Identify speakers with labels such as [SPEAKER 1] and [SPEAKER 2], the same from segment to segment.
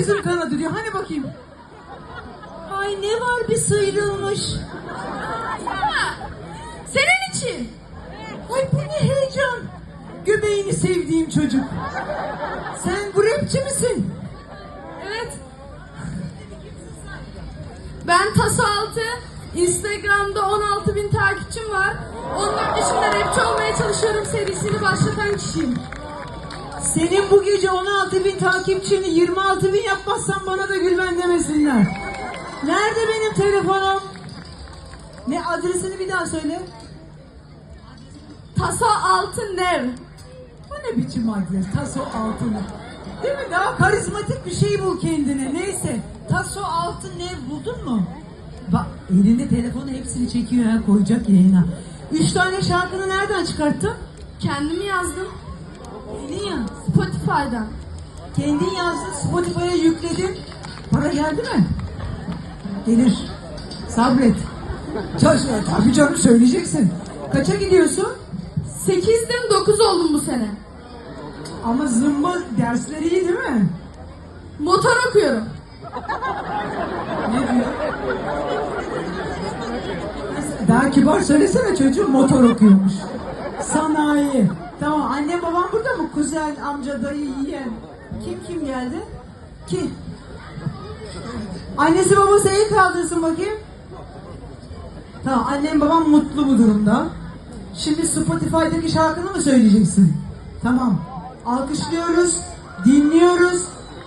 [SPEAKER 1] dizim kanadı diyor. Hani bakayım. Ay ne var bir sıyrılmış.
[SPEAKER 2] Senin için.
[SPEAKER 1] Ay bu ne heyecan. Göbeğini sevdiğim çocuk. Sen bu rapçi misin?
[SPEAKER 2] Evet. Ben Taso Altı. Instagram'da 16 bin takipçim var. Onun dışında rapçi olmaya çalışıyorum serisini başlatan kişiyim.
[SPEAKER 1] Senin bu gece 16 bin takipçini 26 bin yapmazsan bana da gülben demesinler. Nerede benim telefonum? Ne adresini bir daha söyle.
[SPEAKER 2] Taso Altı Nev.
[SPEAKER 1] Bu ne biçim adres? Taso altını. Değil mi? Daha karizmatik bir şey bul kendine. Neyse. Taso altın ne buldun mu? Bak elinde telefonu hepsini çekiyor ha koyacak yayına. Üç tane şarkını nereden çıkarttın?
[SPEAKER 2] Kendimi yazdım.
[SPEAKER 1] Kendin ya.
[SPEAKER 2] Spotify'dan.
[SPEAKER 1] Kendin yazdın Spotify'a yükledin. Para geldi mi? Gelir. Sabret. Çalış, tabii canım söyleyeceksin. Kaça gidiyorsun?
[SPEAKER 2] 8'dim 9 oldum bu sene.
[SPEAKER 1] Ama zımba dersleri iyi değil mi?
[SPEAKER 2] Motor okuyorum.
[SPEAKER 1] Ne diyor? Daha kibar söylesene çocuğum motor okuyormuş. Sanayi. Tamam anne babam burada mı? Kuzen, amca, dayı, yeğen. Kim kim geldi? Kim? Annesi babası el kaldırsın bakayım. Tamam annem babam mutlu bu durumda. Şimdi Spotify'daki şarkını mı söyleyeceksin? Tamam. Alkışlıyoruz, dinliyoruz,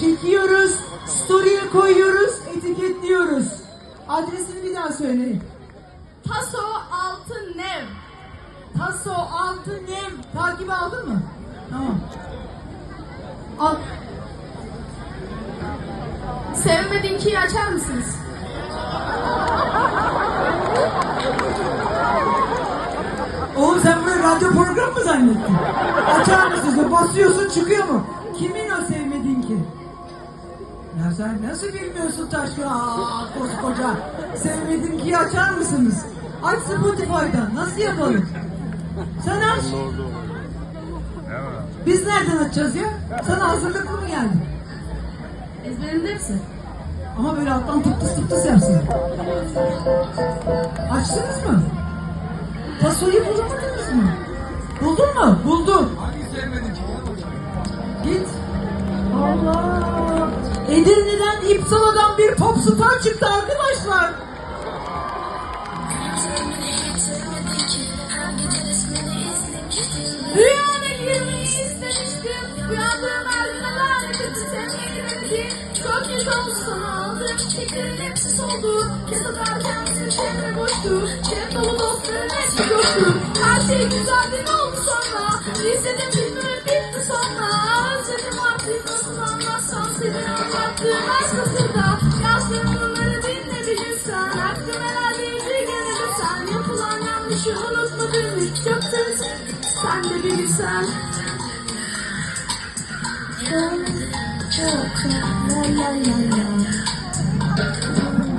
[SPEAKER 1] çekiyoruz, story'e koyuyoruz, etiketliyoruz. Adresini bir daha söyle.
[SPEAKER 2] Taso.
[SPEAKER 1] Taso altı nem. Takip aldın mı? Tamam. Al.
[SPEAKER 2] Sevmediğin kiyi açar mısınız?
[SPEAKER 1] Oğlum sen burayı radyo programı mı zannettin? Açar mısın? Basıyorsun çıkıyor mu? Kimin o sevmediğin ki? Ya sen nasıl bilmiyorsun Taşkın? Aa koskoca. Sevmediğin ki açar mısınız? Aç Spotify'dan. Nasıl yapalım? Sen aç. Biz nereden açacağız ya? Sana hazırlıklı mı geldi?
[SPEAKER 2] Ezberimde hepsi.
[SPEAKER 1] Ama böyle alttan tıptıs tıptıs yapsın. Açtınız mı? Tasoyu bulamadınız mı? Buldun mu? Buldum. Git. Allah. Edirne'den İpsala'dan bir popstar çıktı arkadaşlar.
[SPEAKER 2] Aldım. Fikrin hepsi soldu. Kesadarken bir çevre boştu. Cep dolu dostların hepsi coştu. Her şey güzeldi ne oldu sonra? İzledim filmimi bitti sonra. Özledim artık nasıl anlatsam senin anlattığın aşk nasılda. Yazdığım bunları dinle bir gün sen. Aklım herhaldeydi gene de sen. Yapılan yanlışı unutmadın hiç yoksun. Sen de bilirsen. Çok çok la la la la.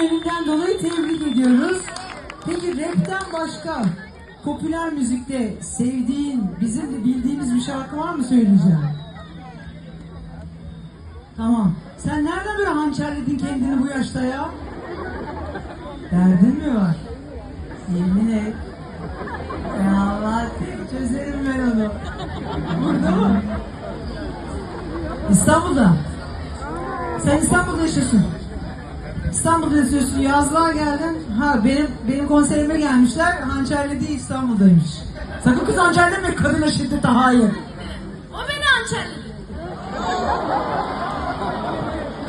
[SPEAKER 1] kere özgüveninden dolayı tebrik ediyoruz. Peki rapten başka popüler müzikte sevdiğin, bizim de bildiğimiz bir şarkı var mı söyleyeceğim? Tamam. Sen nereden böyle hançerledin kendini bu yaşta ya? Derdin mi var? Yemin et. Ya Allah çözerim ben onu. Burada mı? İstanbul'da. Sen İstanbul'da yaşıyorsun. İstanbul'da yaşıyorsun. Yazlığa geldin. Ha benim benim konserime gelmişler. Hançerli değil İstanbul'daymış. Sakın kız hançer deme kadına şiddete hayır.
[SPEAKER 2] O beni hançerledi.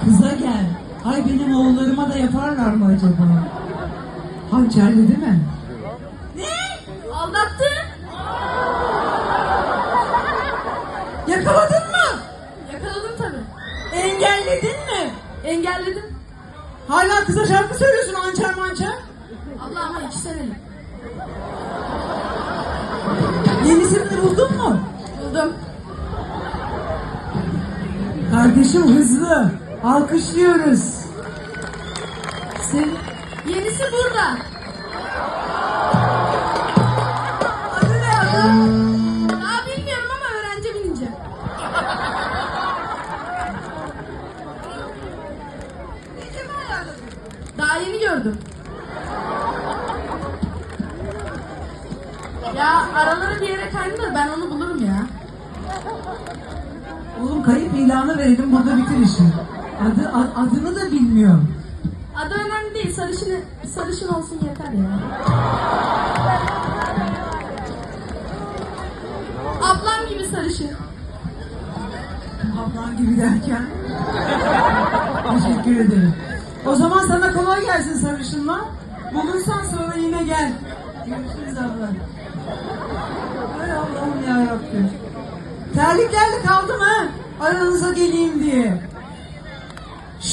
[SPEAKER 1] Kıza gel. Ay benim oğullarıma da yaparlar mı acaba? Hançerli değil mi?
[SPEAKER 2] Ne? Aldattın.
[SPEAKER 1] Yakaladın mı?
[SPEAKER 2] Yakaladım tabii.
[SPEAKER 1] Engelledin mi?
[SPEAKER 2] Engelledim.
[SPEAKER 1] Hala kıza şarkı söylüyorsun hançer mançer.
[SPEAKER 2] Allah ama hiç severim.
[SPEAKER 1] Yenisini buldun mu?
[SPEAKER 2] Buldum.
[SPEAKER 1] Kardeşim hızlı. Alkışlıyoruz. Sen
[SPEAKER 2] Yenisi burada. Da ben onu bulurum ya.
[SPEAKER 1] Oğlum kayıp ilanı verelim burada bitir işi. Adı, a- adını da bilmiyor.
[SPEAKER 2] Adı önemli değil. Sarışın, sarışın olsun yeter ya. Ablam gibi sarışın.
[SPEAKER 1] Ablan gibi derken. Teşekkür ederim. O zaman sana kolay gelsin sarışınlar. Bulursan sonra yine gel. Görüşürüz abla. Hay Allah'ım yarabbim. Terliklerle kaldım ha. Aranıza geleyim diye.